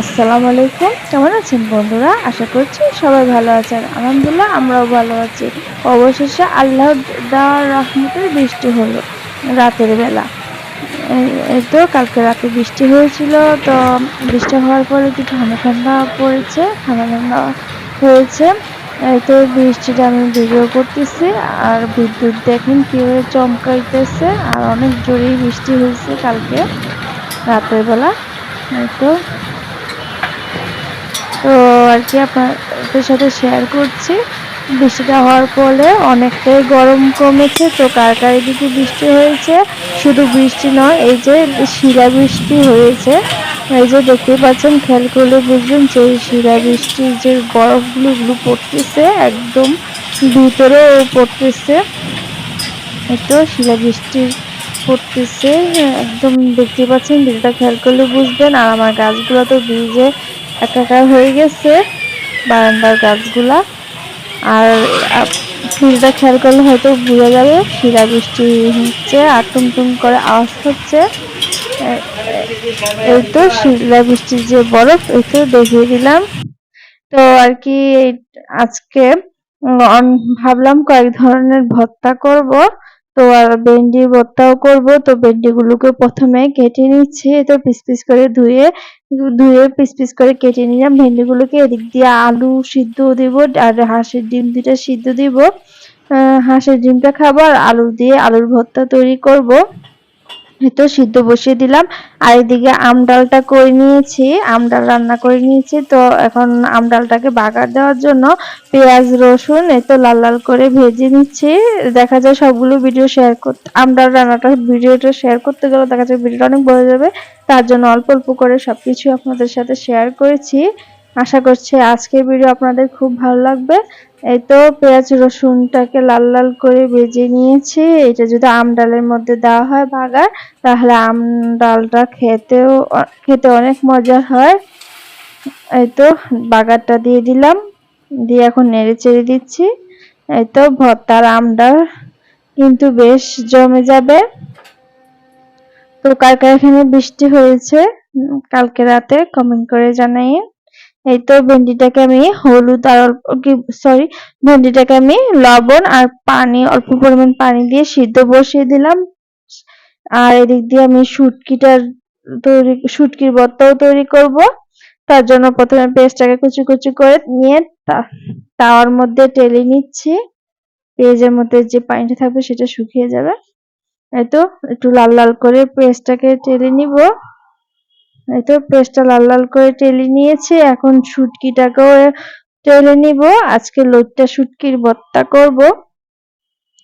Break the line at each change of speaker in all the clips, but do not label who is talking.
আসসালামু আলাইকুম। কেমন আছেন বন্ধুরা? আশা করছি সবাই ভালো আছেন। আলহামদুলিল্লাহ, আমরাও ভালো আছি। অবশেষে আল্লাহ দেওয়ার রহমতের বৃষ্টি হলো রাতের বেলা। তো কালকে রাতে বৃষ্টি হয়েছিল, তো বৃষ্টি হওয়ার পরে একটু ঠান্ডা ঠান্ডা পড়েছে, ঠান্ডা ঠান্ডা হয়েছে। তো বৃষ্টিটা আমি ভিডিও করতেছি, আর বিদ্যুৎ দেখেন কীভাবে চমকাইতেছে, আর অনেক জোরেই বৃষ্টি হয়েছে কালকে রাতের বেলা। তো তো আর কি আপনাদের সাথে শেয়ার করছি। বৃষ্টিটা হওয়ার ফলে অনেকটাই গরম কমেছে। তো কার কার এদিকে বৃষ্টি হয়েছে? শুধু বৃষ্টি নয়, এই যে শিলা বৃষ্টি হয়েছে। এই যে দেখতে পাচ্ছেন, খেয়াল করলে বুঝবেন যে শিলা বৃষ্টির যে বরফগুলো এগুলো পড়তেছে, একদম ভিতরেও পড়তেছে। একটু শিলা বৃষ্টি পড়তেছে, একদম দেখতে পাচ্ছেন ভিডিওটা খেয়াল করলে বুঝবেন। আর আমার গাছগুলো তো ভিজে একাকার হয়ে গেছে বারান্দার গাছগুলা। আর ভিডিওটা খেয়াল করলে হয়তো বোঝা যাবে, শিলা বৃষ্টি হচ্ছে, আর টুমটুম করে আওয়াজ হচ্ছে। এই তো শিলা বৃষ্টির যে বরফ, এই তো দেখিয়ে দিলাম। তো আর কি আজকে ভাবলাম কয়েক ধরনের ভর্তা করব। তো ভেন্ডি ভর্তাও করব। তো, ভেন্ডিগুলোকে প্রথমে কেটে নিচ্ছে। তো পিস পিস করে ধুয়ে ধুয়ে পিস পিস করে কেটে নিলাম। ভেন্ডিগুলোকে এদিক দিয়ে আলু সিদ্ধ দিব আর হাঁসের ডিম দুটা সিদ্ধ দিব। হাঁসের ডিমটা খাব আর আলু দিয়ে আলুর ভর্তা তৈরি করব। তো সিদ্ধ বসিয়ে দিলাম। আর এদিকে আম ডালটা করে নিয়েছি, আম ডাল রান্না করে নিয়েছি। তো এখন আম ডালটাকে বাগার দেওয়ার জন্য পেঁয়াজ, রসুন, এই তো লাল লাল করে ভেজে নিচ্ছি। দেখা যায় সবগুলো ভিডিও শেয়ার করতে আম ডাল রান্নাটা ভিডিওটা শেয়ার করতে গেলে দেখা যায় ভিডিওটা অনেক বড় যাবে। তার জন্য অল্প অল্প করে সবকিছু আপনাদের সাথে শেয়ার করেছি। আশা করছি আজকের ভিডিও আপনাদের খুব ভালো লাগবে। এই তো পেঁয়াজ রসুনটাকে লাল লাল করে ভেজে নিয়েছি। এটা যদি আম ডালের মধ্যে দেওয়া হয় বাগার, তাহলে আম ডালটা খেতেও খেতে অনেক মজার হয়। এই তো বাগারটা দিয়ে দিলাম, দিয়ে এখন নেড়ে চেড়ে দিচ্ছি। এই তো ভর্তার আম ডাল কিন্তু বেশ জমে যাবে। তো কার কার এখানে বৃষ্টি হয়েছে, কালকে রাতে কমেন্ট করে জানাই এই তো ভেন্ডিটাকে আমি হলুদ আর সরি ভেন্ডিটাকে আমি লবণ আর পানি, অল্প পরিমাণ পানি দিয়ে সিদ্ধ বসিয়ে দিলাম। আর এদিক দিয়ে আমি শুটকিটার তৈরি, শুটকির ভর্তাও তৈরি করব। তার জন্য প্রথমে পেঁয়াজটাকে কুচি কুচি করে নিয়ে তাওয়ার মধ্যে টেলে নিচ্ছি। পেঁয়াজের মধ্যে যে পানিটা থাকবে সেটা শুকিয়ে যাবে। এই তো একটু লাল লাল করে পেঁয়াজটাকে টেলে নিব। তো পেস্টটা লাল লাল করে টেলে নিয়েছি, এখন শুটকিটাকেও টেলে নিব। আজকে লোটটা শুটকির ভর্তা করব।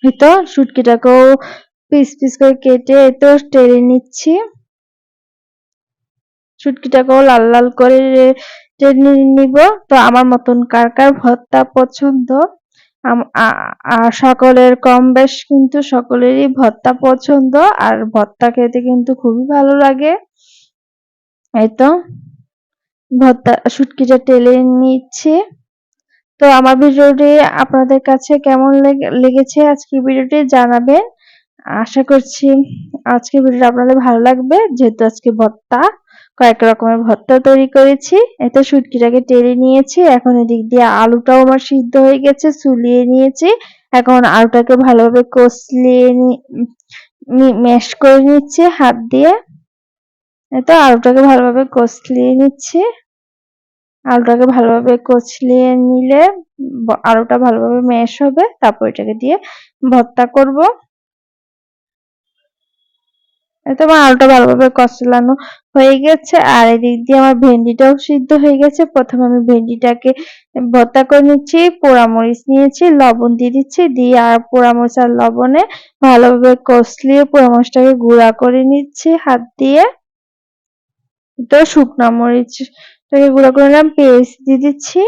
এই তো শুটকিটাকেও পিস পিস করে কেটে এই তো টেলে নিচ্ছি। শুটকিটাকেও লাল লাল করে টেনে নিব। তো আমার মতন কার কার ভর্তা পছন্দ? আর সকলের কম বেশ কিন্তু সকলেরই ভর্তা পছন্দ। আর ভর্তা খেতে কিন্তু খুবই ভালো লাগে। এই তো, ভর্তা, শুটকিটা টেলে নিচ্ছে। তো আমার ভিডিওটি আপনাদের কাছে কেমন লেগে- লেগেছে আজকে ভিডিওটি জানাবেন। আশা করছি আজকে ভিডিওটা আপনাদের ভালো লাগবে। যেহেতু আজকে ভর্তা, কয়েক রকমের ভর্তা তৈরি করেছি। এতে শুটকিটাকে টেলে নিয়েছি। এখন এদিক দিয়ে আলুটাও আমার সিদ্ধ হয়ে গেছে চুলিয়ে নিয়েছি। এখন আলুটাকে ভালোভাবে কষলিয়ে ম্যাশ করে নিচ্ছে হাত দিয়ে। এতো আলুটাকে ভালোভাবে কষলিয়ে নিচ্ছি। আলুটাকে ভালোভাবে কচলিয়ে নিলে আলুটা ভালোভাবে ম্যাশ হবে। তারপর এটাকে দিয়ে ভর্তা করব। এতো আমার আলুটা ভালোভাবে কচলানো হয়ে গেছে। আর এদিক দিয়ে আমার ভেন্ডিটাও সিদ্ধ হয়ে গেছে। প্রথমে আমি ভেন্ডিটাকে ভর্তা করে নিচ্ছি, পোড়ামরিচ নিয়েছি, লবণ দিয়ে দিচ্ছি। দিয়ে আর পোড়ামরিচ আর লবণে ভালোভাবে কষলিয়ে পোড়ামরিচটাকে গুঁড়া করে নিচ্ছি হাত দিয়ে। তো শুকনা মরিচ টাকে গুঁড়া করে নিলাম, পেস্ট দিয়ে দিচ্ছি।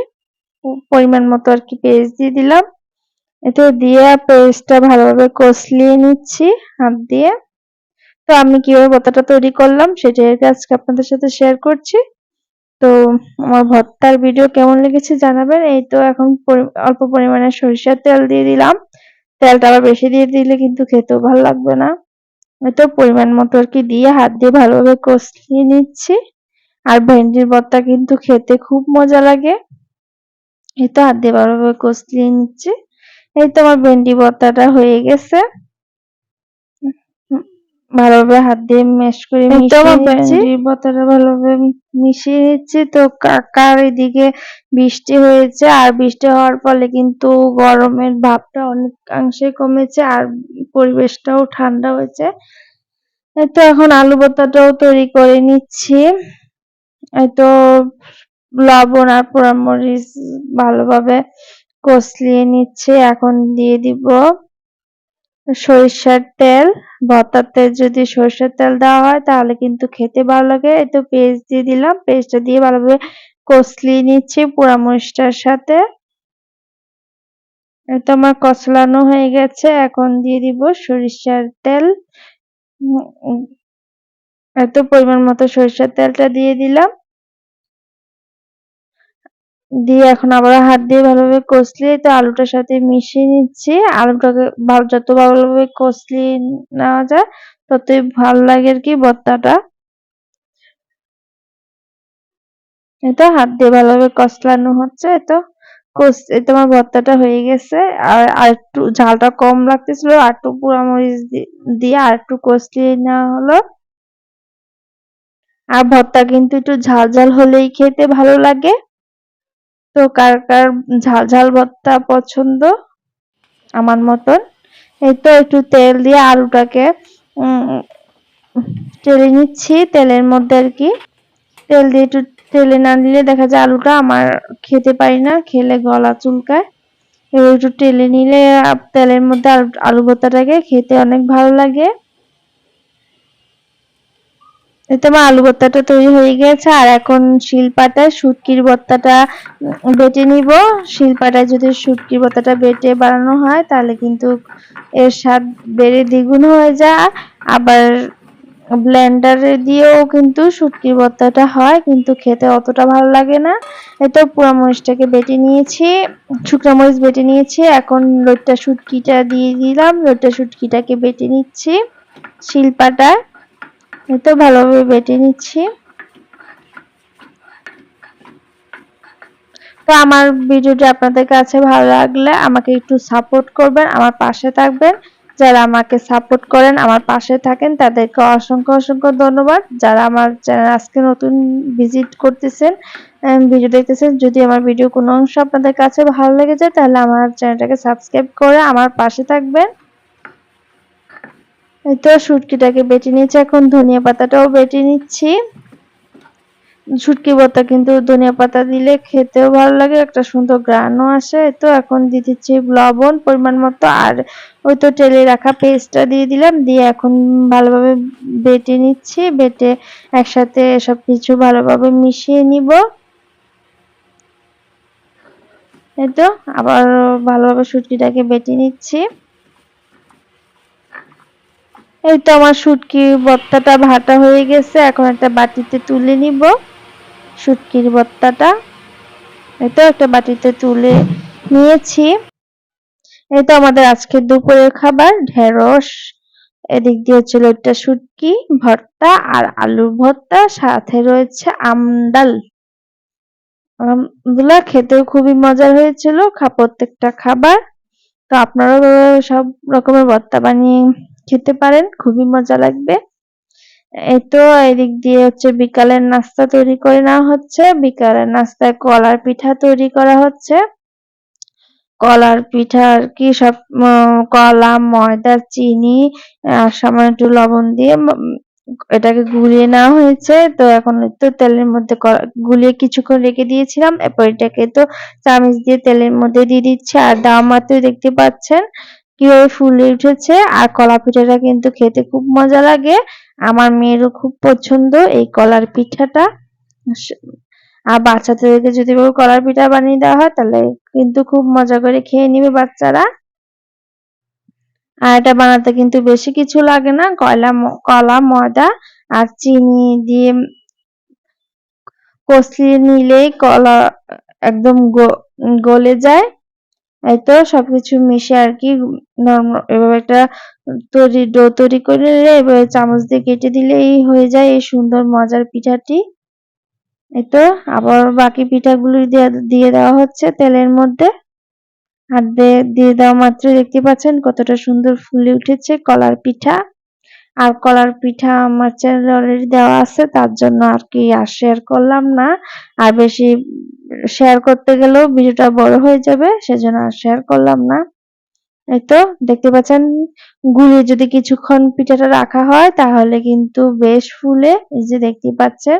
পরিমাণ মতো আর কি পেস্ট দিয়ে দিলাম। এতে দিয়ে পেস্টটা ভালোভাবে কষলিয়ে নিচ্ছি হাত দিয়ে। তো আমি কীভাবে ভর্তাটা তৈরি করলাম সেটাই আজকে আপনাদের সাথে শেয়ার করছি। তো আমার ভর্তার ভিডিও কেমন লেগেছে জানাবেন। এই তো এখন অল্প পরিমাণে সরিষার তেল দিয়ে দিলাম। তেলটা আবার বেশি দিয়ে দিলে কিন্তু খেতেও ভালো লাগবে না। তো পরিমাণ মতো আর কি দিয়ে হাত দিয়ে ভালোভাবে কষিয়ে নিচ্ছি। আর ভেন্ডির ভর্তা কিন্তু খেতে খুব মজা লাগে। এই তো হাত দিয়ে ভালোভাবে কষিয়ে নিচ্ছি। এই তো আমার ভেন্ডি ভর্তাটা হয়ে গেছে। ভালোভাবে হাত দিয়ে ম্যাশ করে মিশিয়ে ভালোভাবে মিশিয়ে নিচ্ছি তো কাকার এদিকে বৃষ্টি হয়েছে? আর বৃষ্টি হওয়ার ফলে কিন্তু গরমের ভাবটা অনেকাংশে কমেছে আর পরিবেশটাও ঠান্ডা হয়েছে। তো এখন আলু ভর্তাটাও তৈরি করে নিচ্ছি। এই তো লবণ আর পোড়ামরিচ ভালোভাবে কষলিয়ে নিচ্ছে। এখন দিয়ে দিব সরিষার তেল ভর্তাতে যদি সরিষার তেল দেওয়া হয় তাহলে কিন্তু খেতে ভালো লাগে। তো পেস্ট দিয়ে দিলাম। পেস্টটা দিয়ে ভালোভাবে কষলিয়ে নিচ্ছি পোড়ামরিচটার সাথে। এটা আমার কষলানো হয়ে গেছে। এখন দিয়ে দিব সরিষার তেল। এত পরিমাণ মতো সরিষার তেলটা দিয়ে দিলাম। দিয়ে এখন আবার হাত দিয়ে ভালোভাবে কষলিয়ে তো আলুটার সাথে মিশিয়ে নিচ্ছি। আলুটাকে যত ভালোভাবে কষলিয়ে নেওয়া যায়, ততই ভালো লাগে আর কি ভর্তাটা। এটা হাত দিয়ে ভালোভাবে কষলানো হচ্ছে তো কষ এটা আমার ভর্তাটা হয়ে গেছে। আর আর একটু ঝালটা কম লাগতেছিল আর একটু পোড়ামরিচ দিয়ে আর একটু কষলিয়ে নেওয়া হলো। আর ভর্তা কিন্তু একটু ঝাল ঝাল হলেই খেতে ভালো লাগে। তো কার কার ঝাল ঝাল ভর্তা পছন্দ? আমার মতন। এই তো একটু তেল দিয়ে আলুটাকে তেলে নিচ্ছি, তেলের মধ্যে আর কি। তেল দিয়ে একটু, তেলে না দিলে দেখা যায় আলুটা আমার খেতে পারি না, খেলে গলা চুলকায়। এবার একটু তেলে নিলে তেলের মধ্যে আলু ভর্তাটাকে খেতে অনেক ভালো লাগে। এতে আমার আলু ভর্তাটা তৈরি হয়ে গেছে, আর এখন শিলপাটায় শুটকির ভর্তাটা বেটে নিব। শিলপাটায় যদি শুটকির ভর্তাটা বেটে বানানো হয়, তাহলে কিন্তু এর স্বাদ বেড়ে দ্বিগুণ হয়ে যায়। আবার ব্লেন্ডারে দিয়েও কিন্তু শুটকির ভর্তাটা হয়, কিন্তু খেতে অতটা ভালো লাগে না। এতো পুরা মরিচটাকে বেটে নিয়েছি, শুকনো মরিচ বেটে নিয়েছি। এখন লোটটা শুটকিটা দিয়ে দিলাম লোটটা শুটকিটাকে বেটে নিচ্ছি শিলপাটায়। তো ভালোভাবে বেটে নিচ্ছি। তো আমার ভিডিওটি আপনাদের কাছে ভালো লাগলে আমাকে একটু সাপোর্ট করবেন, আমার পাশে থাকবেন। যারা আমাকে সাপোর্ট করেন, আমার পাশে থাকেন, তাদেরকে অসংখ্য অসংখ্য ধন্যবাদ। যারা আমার চ্যানেল আজকে নতুন ভিজিট করতেছেন ভিডিও দেখতেছেন, যদি আমার ভিডিও কোনো অংশ আপনাদের কাছে ভালো লেগে যায়, তাহলে আমার চ্যানেলটাকে সাবস্ক্রাইব করে আমার পাশে থাকবেন। তো শুটকিটাকে বেটে নিচ্ছি এখন ধনিয়া পাতাটাও বেটে নিচ্ছি। শুটকি ভর্তা কিন্তু ধনিয়া পাতা দিলে খেতেও ভালো লাগে, একটা সুন্দর গ্রানও আসে। তো এখন দিয়ে দিচ্ছি লবণ পরিমাণ মতো, আর ওই তো টেলে রাখা পেস্টটা দিয়ে দিলাম, দিয়ে এখন ভালোভাবে বেটে নিচ্ছি, বেটে একসাথে সব কিছু ভালোভাবে মিশিয়ে নিব। এই তো, আবার ভালোভাবে শুটকিটাকে বেটে নিচ্ছি। এই তো আমার শুটকি ভর্তাটা ভাটা হয়ে গেছে, এখন একটা বাটিতে তুলে নিব। শুটকির ভর্তাটা এই তো একটা বাটিতে তুলে নিয়েছি। এই তো আমাদের আজকের দুপুরের খাবার, ঢেঁড়স, এদিক দিয়ে ছিল একটা শুটকি, ভর্তা আর আলুর ভর্তা, সাথে রয়েছে আমডাল আমগুলা খেতেও খুবই মজার হয়েছিল প্রত্যেকটা খাবার। তো আপনারাও সব রকমের ভর্তা বানিয়ে খেতে পারেন, খুবই মজা লাগবে। এই তো এদিক দিয়ে হচ্ছে বিকালের নাস্তা তৈরি করে নেওয়া হচ্ছে। বিকালের নাস্তায় কলার পিঠা তৈরি করা হচ্ছে। কলার পিঠা আর কি সব কলা, ময়দা, চিনি, আর সামান্য একটু লবণ দিয়ে এটাকে গুলিয়ে নেওয়া হয়েছে। তো এখন তো তেলের মধ্যে গুলিয়ে কিছুক্ষণ রেখে দিয়েছিলাম। এরপর এটাকে তো চামচ দিয়ে তেলের মধ্যে দিয়ে দিচ্ছে। আর দাম মাত্র দেখতে পাচ্ছেন। কীভাবে ফুলে উঠেছে আর কলা পিঠাটা কিন্তু খেতে খুব মজা লাগে। আমার মেয়েরও খুব পছন্দ এই কলার পিঠাটা। আর বাচ্চাদেরকে যদি কলার পিঠা বানিয়ে দেওয়া হয়, তাহলে কিন্তু খুব মজা করে খেয়ে নিবে বাচ্চারা। আর এটা বানাতে কিন্তু বেশি কিছু লাগে না, কয়লা কলা, ময়দা আর চিনি দিয়ে কষিয়ে নিলেই কলা একদম গলে যায়। তো সবকিছু মিশে আর কি এভাবে একটা তৈরি ডো তৈরি করে এভাবে চামচ দিয়ে কেটে দিলেই হয়ে যায় এই সুন্দর মজার পিঠাটি। এই তো আবার বাকি পিঠাগুলি দিয়ে দেওয়া হচ্ছে তেলের মধ্যে। আর দিয়ে দিয়ে দেওয়া মাত্র দেখতে পাচ্ছেন কতটা সুন্দর ফুলে উঠেছে কলার পিঠা। আর কলার পিঠা আমার চ্যানেলে অলরেডি দেওয়া আছে, তার জন্য আর কি আর শেয়ার করলাম না। আর বেশি শেয়ার করতে গেলেও ভিডিওটা বড় হয়ে যাবে, সেজন্য আর শেয়ার করলাম না। এই তো, দেখতে পাচ্ছেন গুলিয়ে যদি কিছুক্ষণ পিঠাটা রাখা হয়, তাহলে কিন্তু বেশ ফুলে, এই যে দেখতে পাচ্ছেন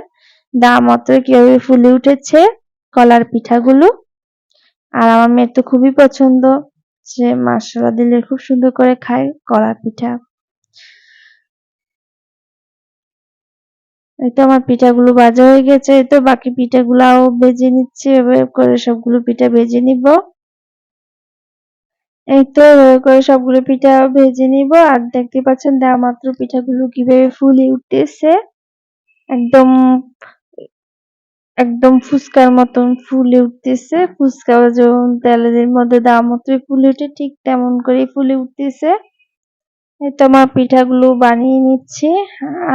দাম মতো কীভাবে ফুলে উঠেছে কলার পিঠাগুলো। আর আমার মেয়ের তো খুবই পছন্দ, সে মশলা দিলে খুব সুন্দর করে খায় কলার পিঠা। তো আমার পিঠাগুলো ভাজা হয়ে গেছে, এই তো বাকি পিঠাগুলাও ভেজে নিচ্ছি, এভাবে করে সবগুলো পিঠা ভেজে নিব। এই তো করে সবগুলো পিঠা ভেজে নিব। আর দেখতে পাচ্ছেন দেওয়া মাত্র পিঠাগুলো কীভাবে ফুলে উঠতেছে। একদম একদম ফুচকার মতন ফুলে উঠতেছে। ফুচকা যেমন তেলের মধ্যে দেওয়া মাত্রই ফুলে উঠে ঠিক তেমন করে ফুলে উঠতেছে। তো আমার পিঠাগুলো বানিয়ে নিচ্ছি।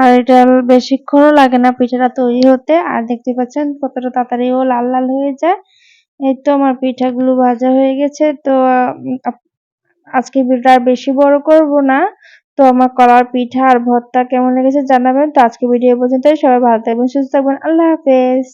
আর এটা বেশিক্ষণও লাগে না পিঠাটা তৈরি হতে। আর দেখতে পাচ্ছেন কতটা তাড়াতাড়িও লাল লাল হয়ে যায়। এই তো আমার পিঠাগুলো ভাজা হয়ে গেছে। তো আজকে ভিডিওটা আর বেশি বড় করব না। তো আমার কলার পিঠা আর ভর্তা কেমন লেগেছে জানাবেন। তো আজকে ভিডিও পর্যন্তই। সবাই ভালো থাকবেন, সুস্থ থাকবেন। আল্লাহ হাফেজ।